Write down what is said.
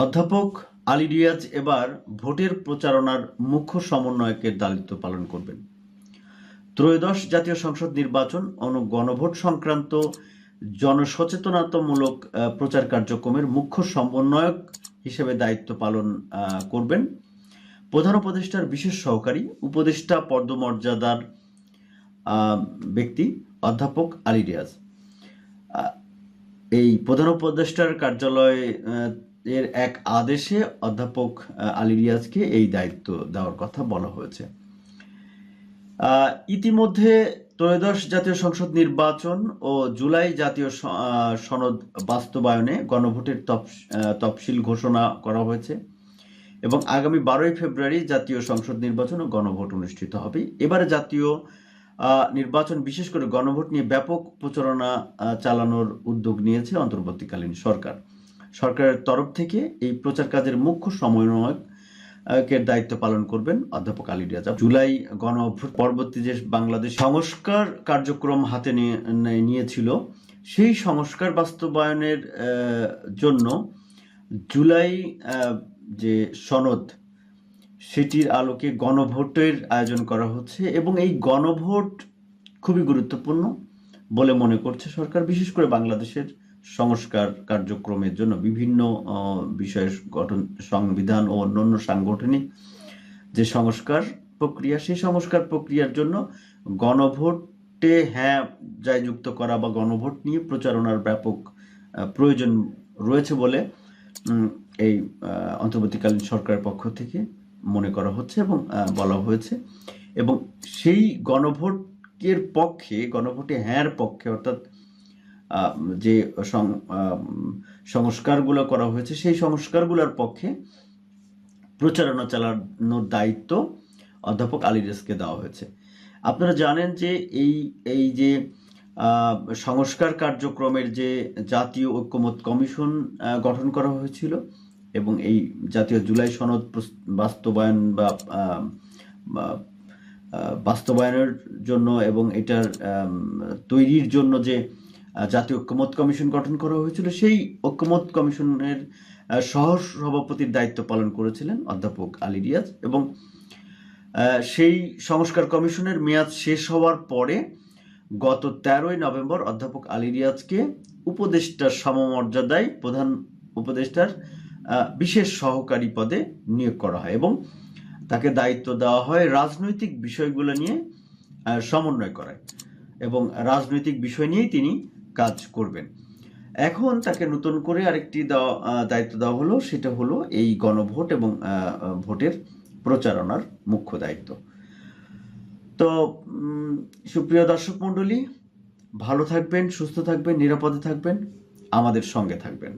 অধ্যাপক আলী রিয়াজ এবার ভোটের প্রচারণার মুখ্য সমন্বয়কের দায়িত্ব পালন করবেন। ত্রয়োদশ জাতীয় সংসদ নির্বাচন ও গণভোট সংক্রান্ত জনসচেতনতামূলক প্রচার কার্যক্রমের মুখ্য সমন্বয়ক হিসেবে দায়িত্ব পালন করবেন। প্রধান উপদেষ্টার বিশেষ সহকারী, উপদেষ্টা পদমর্যাদার ব্যক্তি অধ্যাপক আলী রিয়াজ। এই প্রধান উপদেষ্টার কার্যালয় এর এক আদেশে অধ্যাপক আলী রিয়াজকে এই দায়িত্ব দেওয়ার কথা বলা হয়েছে। ইতিমধ্যে ত্রয়োদশ জাতীয় সংসদ নির্বাচন ও জুলাই জাতীয় সনদ বাস্তবায়নে গণভোটের তফসিল ঘোষণা করা হয়েছে এবং আগামী বারোই ফেব্রুয়ারি জাতীয় সংসদ নির্বাচন ও গণভোট অনুষ্ঠিত হবে। এবারে জাতীয় নির্বাচন বিশেষ করে গণভোট নিয়ে ব্যাপক প্রচারণা চালানোর উদ্যোগ নিয়েছে অন্তর্বর্তীকালীন সরকার। সরকারের তরফ থেকে এই প্রচার কাজের মুখ্য সমন্বয়ক এর দায়িত্ব পালন করবেন অধ্যাপক আলী রিয়াজ জুলাই গণ পরবর্তী যে বাংলাদেশ সংস্কার কার্যক্রম হাতে নিয়ে- নিয়েছিল, সেই সংস্কার বাস্তবায়নের জন্য জুলাই যে সনদ, সেটির আলোকে গণভোটের আয়োজন করা হচ্ছে এবং এই গণভোট খুবই গুরুত্বপূর্ণ বলে মনে করছে সরকার, বিশেষ করে বাংলাদেশের সংস্কার কার্যক্রমের জন্য বিভিন্ন বিষয়ের গঠন, সংবিধান ও অন্যান্য সাংগঠনিক যে সংস্কার প্রক্রিয়া, সেই সংস্কার প্রক্রিয়ার জন্য গণভোটে হ্যাঁ যায় যুক্ত করা বা গণভোট নিয়ে প্রচারণার ব্যাপক প্রয়োজন রয়েছে বলে এই অন্তর্বর্তীকালীন সরকারের পক্ষ থেকে মনে করা হচ্ছে এবং বলা হয়েছে। এবং সেই গণভোটের পক্ষে, গণভোটে হ্যাঁর পক্ষে অর্থাৎ যে সংস্কারগুলো করা হয়েছে, সেই সংস্কারগুলোর পক্ষে প্রচারণা চালানোর দায়িত্ব অধ্যাপক আলী রেসকে দেওয়া হয়েছে। আপনারা জানেন যে এই এই যে সংস্কার কার্যক্রমের যে জাতীয় ঐক্যমত কমিশন গঠন করা হয়েছিল এবং এই জাতীয় জুলাই সনদ বাস্তবায়ন বা বাস্তবায়নের জন্য এবং এটার তৈরির জন্য যে জাতীয় ঐক্যমত কমিশন গঠন করা হয়েছিল। সেই ঐক্যমত কমিশনের সহ সভাপতির দায়িত্ব পালন করেছিলেন অধ্যাপক আলী রিয়াজ এবং সেই সংস্কার কমিশনের মেয়াদ শেষ হওয়ার পরে গত তেরোই নভেম্বর অধ্যাপক আলী রিয়াজকে উপদেষ্টার সমমর্যাদায় প্রধান উপদেষ্টার বিশেষ সহকারী পদে নিয়োগ করা হয় এবং তাকে দায়িত্ব দেওয়া হয় রাজনৈতিক বিষয়গুলো নিয়ে সমন্বয় করায় এবং রাজনৈতিক বিষয় নিয়েই তিনি কাজ করবেন। এখন তাকে নতুন করে আরেকটি দায়িত্ব দেওয়া হলো, সেটা হলো এই গণভোট এবং ভোটের প্রচারণার মুখ্য দায়িত্ব। তো সুপ্রিয় দর্শক মণ্ডলী, ভালো থাকবেন, সুস্থ থাকবেন, নিরাপদে থাকবেন, আমাদের সঙ্গে থাকবেন।